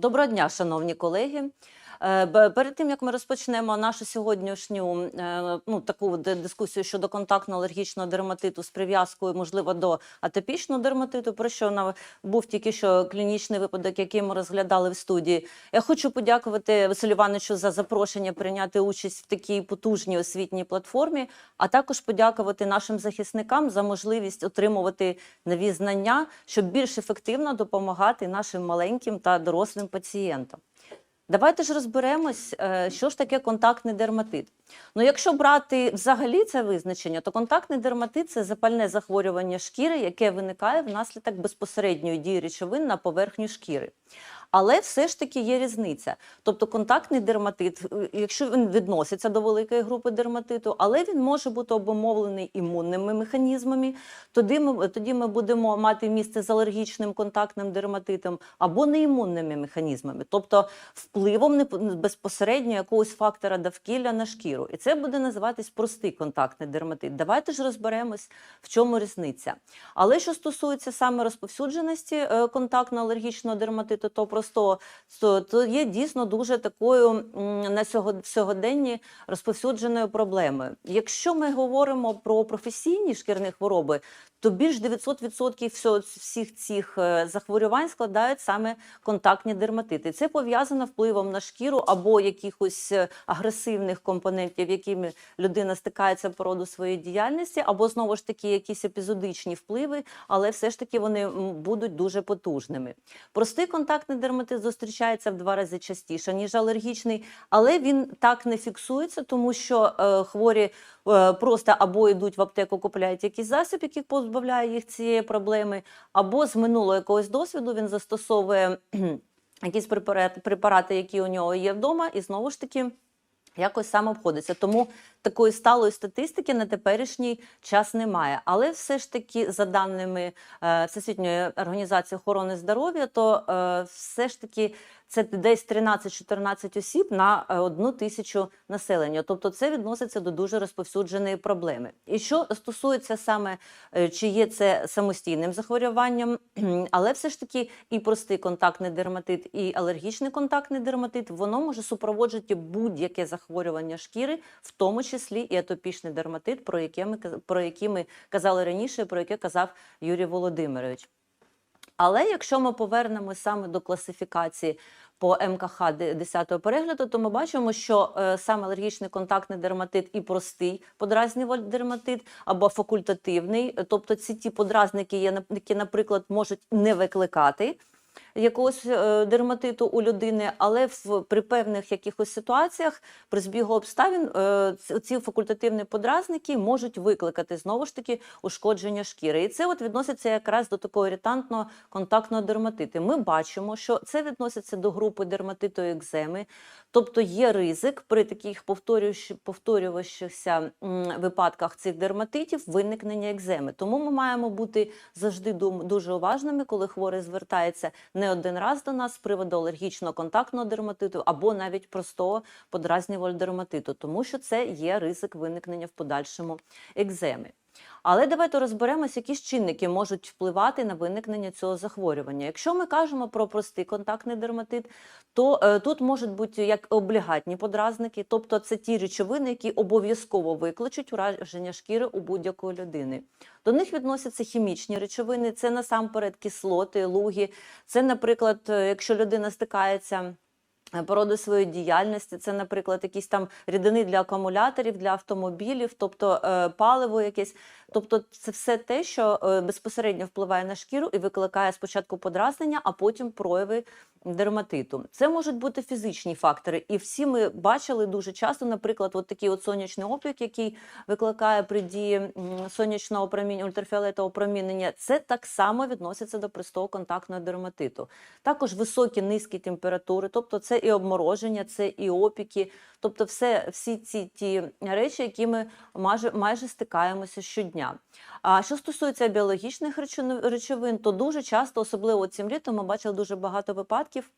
Доброго дня, шановні колеги. Е, Перед тим як ми розпочнемо нашу сьогоднішню е, ну, таку дискусію щодо контактно-алергічного дерматиту з прив'язкою, можливо, до атопічного дерматиту, про що на- був тільки що клінічний випадок, який ми розглядали в студії. Я хочу подякувати Василю Івановичу за запрошення прийняти участь в такій потужній освітній платформі, а також подякувати нашим захисникам за можливість отримувати нові знання, щоб більш ефективно допомагати нашим маленьким та дорослим пацієнтам. Давайте ж розберемось, е, що ж таке контактний дерматит. Ну, якщо брати взагалі це визначення, то контактний дерматит це запальне захворювання шкіри, яке виникає внаслідок безпосередньої дії речовин на поверхню шкіри. Але все ж таки є різниця. Тобто контактний дерматит, е, якщо він відноситься до великої групи дерматиту, але він може бути обумовлений імунними механізмами, тоді ми, тоді ми будемо мати місце з алергічним контактним дерматитом або неімунними механізмами, тобто впливом безпосередньо якогось фактора довкілля на шкіру. І це буде називатись простий контактний дерматит. Давайте ж розберемось, в чому різниця. Але що стосується саме розповсюдженості е, контактно-алергічного дерматиту, то простого, то, є дійсно дуже такою на сьогоденні розповсюдженою проблемою. Якщо ми говоримо про професійні шкірні хвороби, то більш 900% всіх цих е, захворювань складають саме контактні дерматити. Це пов'язано впливом на шкіру або якихось е, агресивних компонентів, якими людина стикається по роду своєї діяльності, або знову ж таки якісь епізодичні впливи, але все ж таки вони будуть дуже потужними. Простий контактний дерматит зустрічається в два рази частіше, ніж алергічний, але він так не фіксується, тому що е, хворі е, просто або йдуть в аптеку, купляють якийсь засіб, який позбавляє їх цієї проблеми, або з минулого якогось досвіду він застосовує якісь препарати, препарати, які у нього є вдома, і знову ж таки. Якось сам обходиться. Тому такої сталої статистики на теперішній час немає. Але все ж таки, за даними е, Всесвітньої організації охорони здоров'я, то е, все ж таки це десь 13-14 осіб на е, одну тисячу населення. Тобто це відноситься до дуже розповсюдженої проблеми. І що стосується саме, чи є це самостійним захворюванням, але все ж таки і простий контактний дерматит, і алергічний контактний дерматит, воно може супроводжувати будь-яке захворювання шкіри, в тому числі і атопічний дерматит, про яке ми про які ми казали раніше, про яке казав Юрій Володимирович. Але якщо ми повернемось саме до класифікації по МКХ 10 перегляду, то ми бачимо, що е, саме алергічний контактний дерматит і простий подразнювальний дерматит або факультативний, тобто ці ті подразники, які, наприклад, можуть не викликати якогось е, дерматиту у людини, але в при певних якихось ситуаціях при збігу обставин е, ці- факультативні подразники можуть викликати знову ж таки ушкодження шкіри. І це от відноситься якраз до такого іритантного контактного дерматиту. Ми бачимо, що це відноситься до групи дерматиту екземи, тобто є ризик при таких повторюващихся випадках цих дерматитів виникнення екземи. Тому ми маємо бути завжди дуже уважними, коли хворий звертається не один раз до нас з приводу алергічного контактного дерматиту або навіть простого подразнювального дерматиту, тому що це є ризик виникнення в подальшому екземи. Але давайте розберемось, які ж чинники можуть впливати на виникнення цього захворювання. Якщо ми кажемо про простий контактний дерматит, то е, тут можуть бути як облігатні подразники, тобто це ті речовини, які обов'язково викличуть ураження шкіри у будь-якої людини. До них відносяться хімічні речовини, це насамперед кислоти, луги. Це, наприклад, е, якщо людина стикається. Е, По роду своєї діяльності, це, наприклад, якісь там рідини для акумуляторів, для автомобілів, тобто е, паливо якесь. Тобто, це все те, що е, безпосередньо впливає на шкіру і викликає спочатку подразнення, а потім прояви дерматиту. Це можуть бути фізичні фактори, і всі ми бачили дуже часто, наприклад, от такий от сонячний опік, який викликає при дії сонячного опромінення, ультрафіолетового опромінення. Це так само відноситься до простого контактного дерматиту. Також високі низькі температури, тобто це і обмороження, це і опіки, тобто все, всі ці ті речі, які ми майже, майже стикаємося щодня. А що стосується біологічних речовин- то дуже часто, особливо цим літом, ми бачили дуже багато випадків.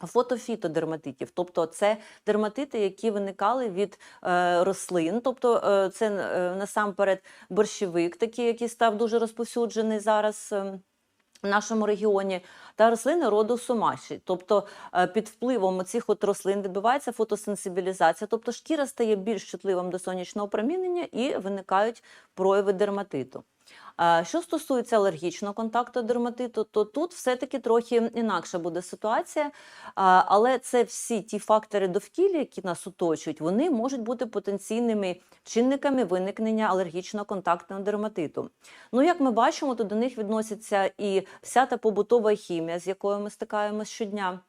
Фотофітодерматитів, тобто це дерматити, які виникали від е, рослин, тобто е, це е, насамперед борщевик, такий, який став дуже розповсюджений зараз. ем, в нашому регіоні, та рослини роду сумаші. Тобто е, під впливом цих от рослин відбувається фотосенсибілізація, тобто шкіра стає більш чутливим до сонячного промінення і виникають прояви дерматиту. Що стосується алергічного контакту дерматиту, то тут все-таки трохи інакша буде ситуація, але це всі ті фактори довкілля, які нас оточують, вони можуть бути потенційними чинниками виникнення алергічного контактного дерматиту. Ну, як ми бачимо, то до них відноситься і вся та побутова хімія, з якою ми стикаємося щодня.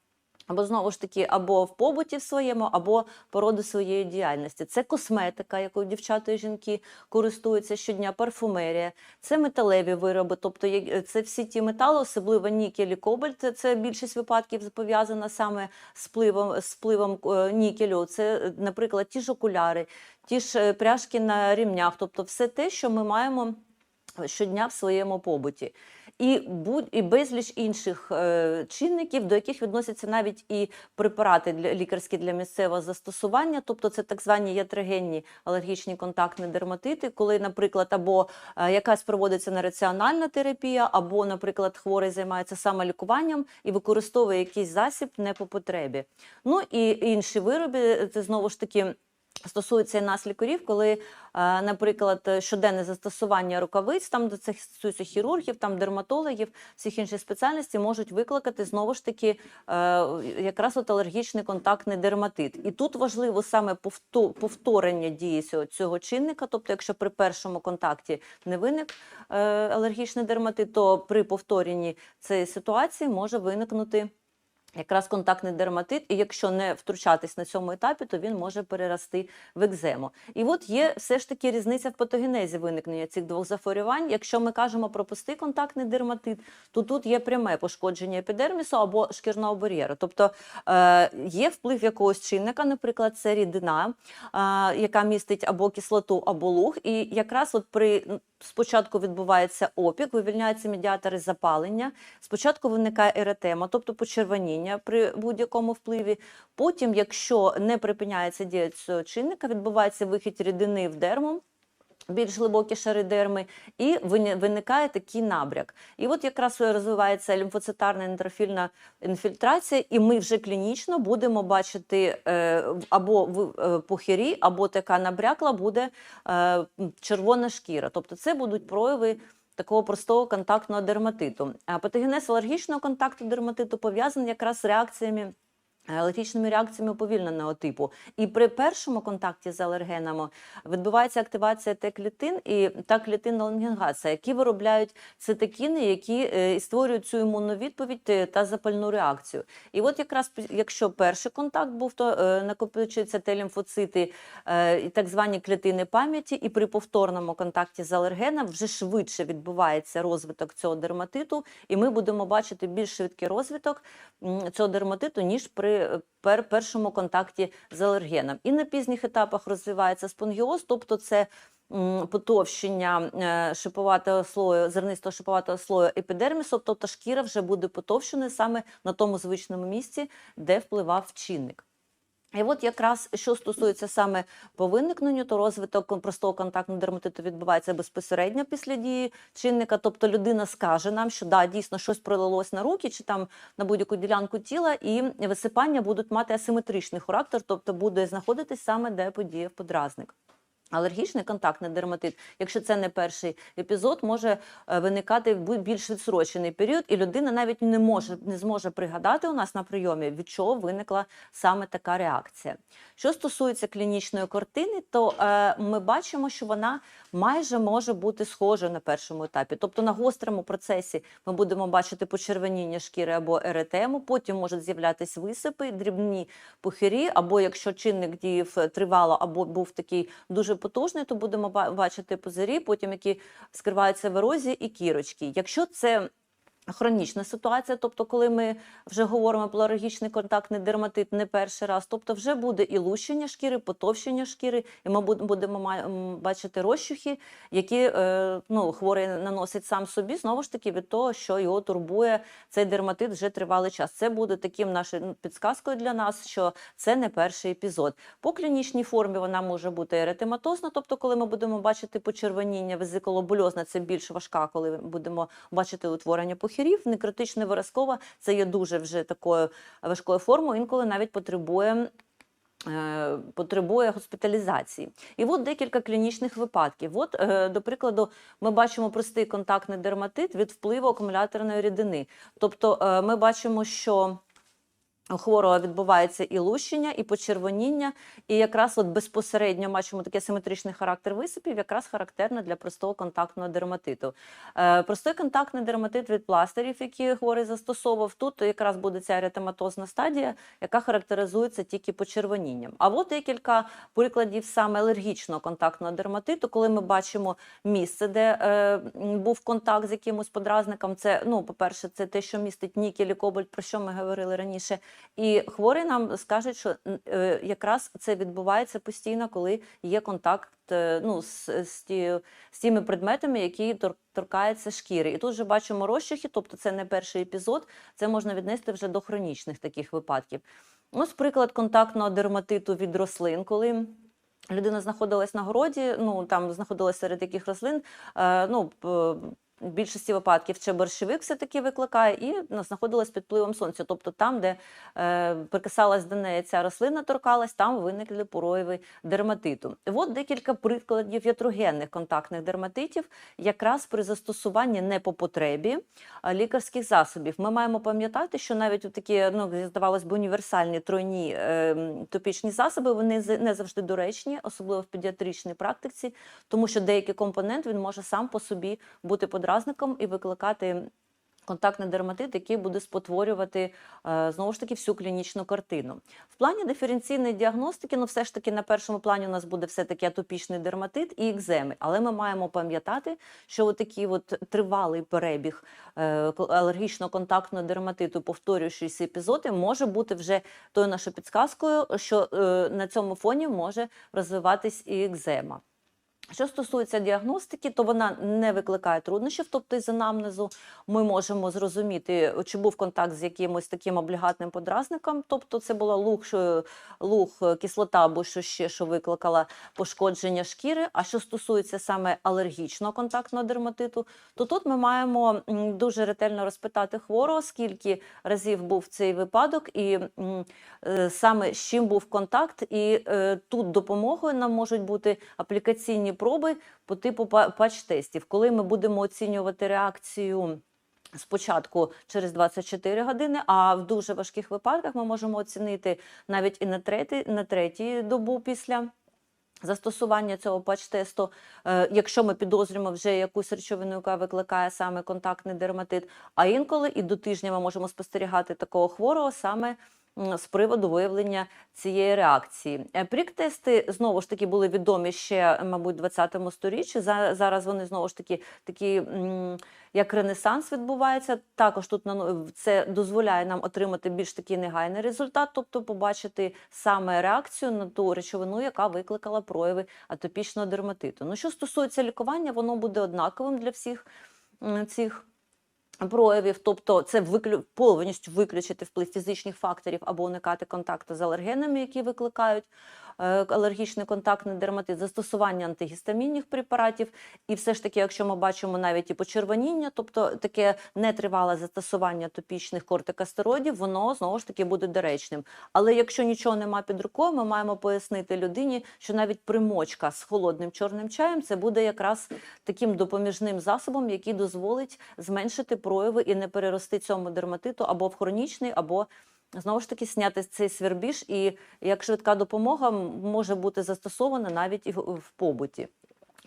Або знову ж таки, або в побуті в своєму, або по роду своєї діяльності. Це косметика, якою дівчата і жінки користуються щодня, парфумерія, це металеві вироби, тобто це всі ті метали, особливо нікель і кобальт. Це, більшість випадків пов'язана саме з пливом, з пливом е, нікелю. Це, е, наприклад, ті ж окуляри, ті ж е, пряжки на рівнях, тобто все те, що ми маємо щодня в своєму побуті. І, будь, і безліч інших е, чинників, до яких відносяться навіть і препарати для, лікарські для місцевого застосування, тобто це так звані ятрогенні алергічні контактні дерматити, коли, наприклад, або е, якась проводиться нераціональна терапія, або, наприклад, хворий займається самолікуванням і використовує якийсь засіб не по потребі. Ну і інші вироби, це знову ж таки. Стосується і нас лікарів, коли, е, наприклад, щоденне застосування рукавиць, там де це стосується хірургів, там дерматологів, всіх інших спеціальностей можуть викликати знову ж таки е, якраз от алергічний контактний дерматит. І тут важливо саме повторення дії цього, цього чинника. Тобто, якщо при першому контакті не виник е, алергічний дерматит, то при повторенні цієї ситуації може виникнути якраз контактний дерматит, і якщо не втручатись на цьому етапі, то він може перерости в екзему. І от є все ж таки різниця в патогенезі виникнення цих двох захворювань. Якщо ми кажемо про пустий контактний дерматит, то тут є пряме пошкодження епідермісу або шкірного бар'єру. Тобто е, є вплив якогось чинника, наприклад, це рідина, е, яка містить або кислоту, або луг. І якраз от при спочатку відбувається опік, вивільняються медіатори запалення. Спочатку виникає еретема, тобто почервоніння при будь-якому впливі. Потім, якщо не припиняється дія цього чинника, відбувається вихід рідини в дерму. Більш глибокі шари дерми, і виникає такий набряк. І от якраз розвивається лімфоцитарна нейтрофільна інфільтрація, і ми вже клінічно будемо бачити е, або в е, пухирі, або така набрякла буде е, червона шкіра. Тобто це будуть прояви такого простого контактного дерматиту. А патогенез алергічного контакту дерматиту пов'язаний якраз з реакціями. Алергічними реакціями уповільненого типу. І при першому контакті з алергенами відбувається активація Т-клітин і та клітинна лонгінгація, які виробляють цитокіни, які е, створюють цю імунну відповідь е, та запальну реакцію. І от якраз якщо перший контакт був, то е, накопичуються Т-лімфоцити і так звані клітини пам'яті, і при повторному контакті з алергеном вже швидше відбувається розвиток цього дерматиту, і ми будемо бачити більш швидкий розвиток цього дерматиту, ніж при пер- першому контакті з алергеном. І на пізніх етапах розвивається спонгіоз, тобто це потовщення е, шиповатого слою, зернистого шиповатого слою епідермісу, тобто шкіра вже буде потовщеною саме на тому звичному місці, де впливав чинник. І от якраз що стосується саме по виникненню, то розвиток простого контактного дерматиту відбувається безпосередньо після дії чинника. Тобто людина скаже нам, що да, дійсно щось пролилось на руки чи там на будь-яку ділянку тіла, і висипання будуть мати асиметричний характер, тобто буде знаходитись саме де подіяв подразник. Алергічний контактний дерматит, якщо це не перший епізод, може е, виникати в більш відсрочений період, і людина навіть не може не зможе пригадати у нас на прийомі, від чого виникла саме така реакція. Що стосується клінічної картини, то е, ми бачимо, що вона майже може бути схожа на першому етапі. Тобто на гострому процесі ми будемо бачити почервоніння шкіри або еретему, потім можуть з'являтися висипи, дрібні пухирі, або якщо чинник діяв тривало, або був такий дуже потужний, то будемо ба- бачити пузирі, потім які скриваються в ерозії і кірочки. Якщо це Хронічна ситуація, тобто, коли ми вже говоримо про контактний дерматит не перший раз, тобто вже буде і лущення шкіри, потовщення шкіри, і ми будемо бачити розчухи, які е, ну, хворий наносить сам собі, знову ж таки, від того, що його турбує цей дерматит вже тривалий час. Це буде таким нашою підсказкою для нас, що це не перший епізод. По клінічній формі вона може бути еретематозна, тобто, коли ми будемо бачити почервоніння, везикулобульозна, це більш важка, коли будемо бачити утворення пухирів. Вихірів, некритично виразкова, це є дуже вже такою важкою формою, інколи навіть потребує. е, Потребує госпіталізації. І от декілька клінічних випадків. От, е, до прикладу, ми бачимо простий контактний дерматит від впливу акумуляторної рідини. Тобто е, ми бачимо, що у хворого відбувається і лущення, і почервоніння, і якраз от безпосередньо бачимо такий симетричний характер висипів, якраз характерно для простого контактного дерматиту. Е, простий контактний дерматит від пластирів, які хворий застосовував, тут якраз буде ця еретематозна стадія, яка характеризується тільки почервонінням. А от декілька прикладів саме алергічного контактного дерматиту, коли ми бачимо місце, де е, був контакт з якимось подразником. Це, ну, по-перше, це те, що містить нікель і кобальт, про що ми говорили раніше. І хворі нам скажуть, що е, якраз це відбувається постійно, коли є контакт е, ну, з, з, ті, з тими предметами, які торкаються шкіри. І тут вже бачимо розчахи, тобто це не перший епізод, це можна віднести вже до хронічних таких випадків. Ось приклад контактного дерматиту від рослин, коли. Людина знаходилась на городі, ну там знаходилась серед яких рослин. Е, ну, в більшості випадків це борщовик все-таки викликає, і ну, знаходилась під впливом сонця. Тобто там, де е, прикасалась до неї ця рослина, торкалась, там виникли пороєві дерматиту. От декілька прикладів ятрогенних контактних дерматитів, якраз при застосуванні не по потребі лікарських засобів. Ми маємо пам'ятати, що навіть такі, ну, здавалось би, універсальні тройні е, топічні засоби, вони не завжди доречні, особливо в педіатричній практиці, тому що деякий компонент він може сам по собі бути подразником і викликати. Контактний дерматит, який буде спотворювати е, знову ж таки всю клінічну картину. В плані диференційної діагностики, ну все ж таки на першому плані у нас буде все таки атопічний дерматит і екземи. Але ми маємо пам'ятати, що такий от тривалий перебіг е, алергічно контактного дерматиту, повторюючіся епізоди, може бути вже тою нашою підсказкою, що е, на цьому фоні може розвиватись і екзема. Що стосується діагностики, то вона не викликає труднощів, тобто із анамнезу ми можемо зрозуміти, чи був контакт з якимось таким облігатним подразником, тобто це була луг, луг, кислота або що ще, що викликала пошкодження шкіри. А що стосується саме алергічного контактного дерматиту, то тут ми маємо дуже ретельно розпитати хворого, скільки разів був цей випадок, і е, саме з чим був контакт. І е, тут допомогою нам можуть бути аплікаційні проби по типу па- патч-тестів, коли ми будемо оцінювати реакцію. Спочатку через 24 години, а в дуже важких випадках ми можемо оцінити навіть і на третій, на третій добу після застосування цього патч-тесту, е, якщо ми підозрюємо вже якусь речовину, яка викликає саме контактний дерматит. А інколи і до тижня ми можемо спостерігати такого хворого саме з приводу виявлення цієї реакції. Е, Прік-тести знову ж таки були відомі ще, мабуть, в 20 сторіччі. Зараз вони знову ж таки такі. Як ренесанс відбувається, також тут це дозволяє нам отримати більш такий негайний результат, тобто побачити саме реакцію на ту речовину, яка викликала прояви атопічного дерматиту. Ну, що стосується лікування, воно буде однаковим для всіх цих проявів, тобто це виклю... повністю виключити вплив фізичних факторів або уникати контакту з алергенами, які викликають алергічний контактний дерматит, застосування антигістамінних препаратів. І все ж таки, якщо ми бачимо навіть і почервоніння, тобто таке нетривале застосування топічних кортикостероїдів, воно знову ж таки буде доречним. Але якщо нічого нема під рукою, ми маємо пояснити людині, що навіть примочка з холодним чорним чаєм це буде якраз таким допоміжним засобом, який дозволить зменшити прояви і не перерости цьому дерматиту або в хронічний, або знову ж таки зняти цей свербіж. І як швидка допомога може бути застосована навіть і в побуті.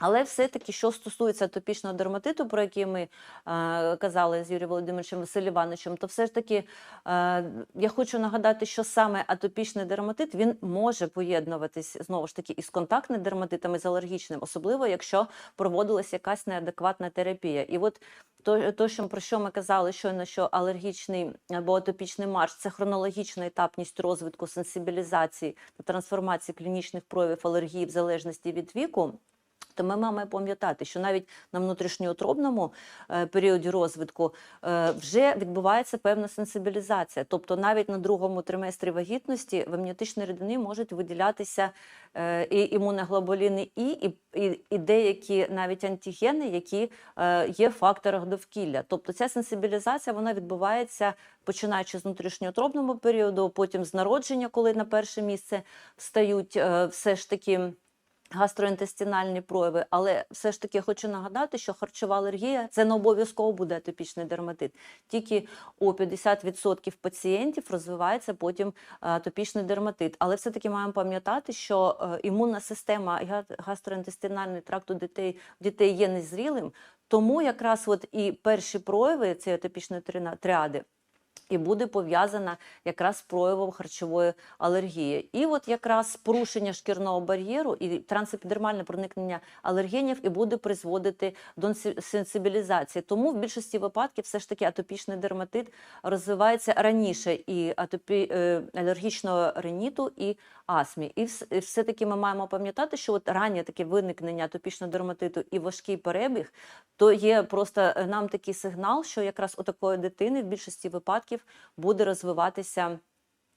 Але все-таки, що стосується атопічного дерматиту, про який ми е, казали з Юрієм Володимировичем Василь Івановичем, то все ж таки е, я хочу нагадати, що саме атопічний дерматит він може поєднуватись знову ж таки із контактним дерматитом, і з алергічним, особливо якщо проводилася якась неадекватна терапія. І от то, то що, про що ми казали, щойно, що алергічний або атопічний марш це хронологічна етапність розвитку сенсибілізації та трансформації клінічних проявів алергії в залежності від віку. То ми маємо пам'ятати, що навіть на внутрішньоутробному е, періоді розвитку е, вже відбувається певна сенсибілізація. Тобто навіть на другому триместрі вагітності в амніотичній рідині можуть виділятися е, і імуноглобуліни І, і, і, і деякі навіть антигени, які є в довкілля. Тобто ця сенсибілізація вона відбувається починаючи з внутрішньоутробного періоду, потім з народження, коли на перше місце встають все ж таки гастроінтестинальні прояви, але все ж таки хочу нагадати, що харчова алергія це не обов'язково буде атопічний дерматит. Тільки у 50% пацієнтів розвивається потім е, атопічний дерматит. Але все-таки маємо пам'ятати, що е, імунна система і га- гастроінтестинальний тракт у дітей, дітей є незрілим, тому якраз от і перші прояви цієї атопічної тріади і буде пов'язана якраз з проявом харчової алергії. І от якраз порушення шкірного бар'єру і трансепідермальне проникнення алергенів і буде призводити до сенсибілізації. Тому в більшості випадків все ж таки атопічний дерматит розвивається раніше і атопі, е, алергічного риніту, і астмі. І все-таки ми маємо пам'ятати, що от раннє таке виникнення атопічного дерматиту і важкий перебіг, то є просто е, нам такий сигнал, що якраз у такої дитини в більшості випадків буде розвиватися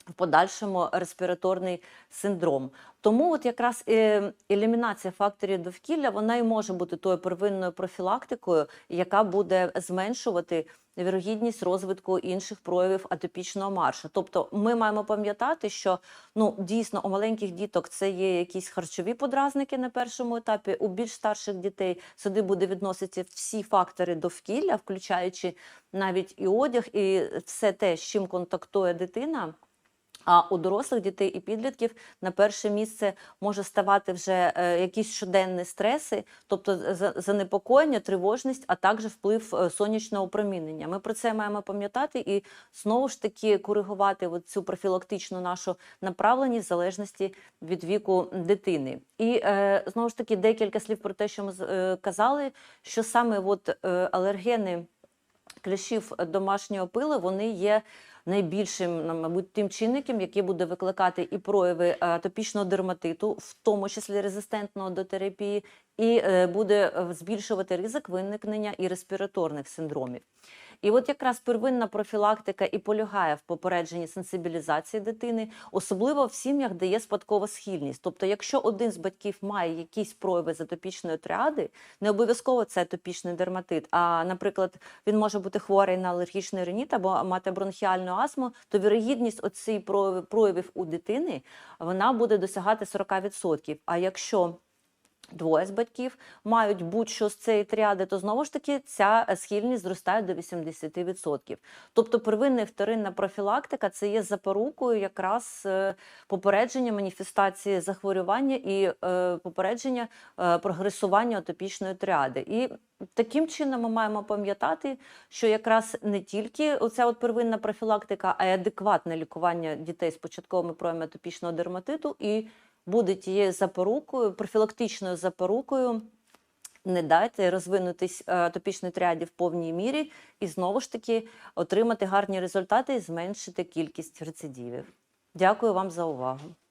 в подальшому респіраторний синдром. Тому от якраз е, елімінація факторів довкілля вона і може бути тою первинною профілактикою, яка буде зменшувати вірогідність розвитку інших проявів атопічного маршу. Тобто ми маємо пам'ятати, що ну дійсно у маленьких діток це є якісь харчові подразники на першому етапі. У більш старших дітей сюди буде відноситися всі фактори довкілля, включаючи навіть і одяг, і все те, з чим контактує дитина. А у дорослих дітей і підлітків на перше місце може ставати вже е, якісь щоденні стреси, тобто за- занепокоєння, тривожність, а також вплив е, сонячного опромінення. Ми про це маємо пам'ятати і знову ж таки коригувати цю профілактичну нашу направленість в залежності від віку дитини. І е, знову ж таки декілька слів про те, що ми казали, що саме от, алергени кліщів домашнього пили вони є найбільшим, мабуть, тим чинником, який буде викликати і прояви е, атопічного дерматиту, в тому числі резистентного до терапії, і е, буде е, збільшувати ризик виникнення і респіраторних синдромів. І от якраз первинна профілактика і полягає в попередженні сенсибілізації дитини, особливо в сім'ях, де є спадкова схильність. Тобто, якщо один з батьків має якісь прояви з атопічної тріади, не обов'язково це атопічний дерматит. А, наприклад, він може бути хворий на алергічний реніт або мати бронхіальну астму, то вірогідність прояви- проявів у дитини вона буде досягати 40%. А якщо двоє з батьків мають будь-що з цієї тріади, то знову ж таки ця е, схильність зростає до 80%. Тобто первинна і вторинна профілактика це є запорукою якраз е, попередження маніфестації захворювання і е, попередження прогресування атопічної тріади. І таким чином ми маємо пам'ятати, що якраз не тільки оця от первинна профілактика, а й адекватне лікування дітей з початковими проявами атопічного дерматиту і буде тією запорукою, профілактичною запорукою. Не дайте розвинутись е, атопічній тріаді в повній мірі і знову ж таки отримати гарні результати і зменшити кількість рецидивів. Дякую вам за увагу.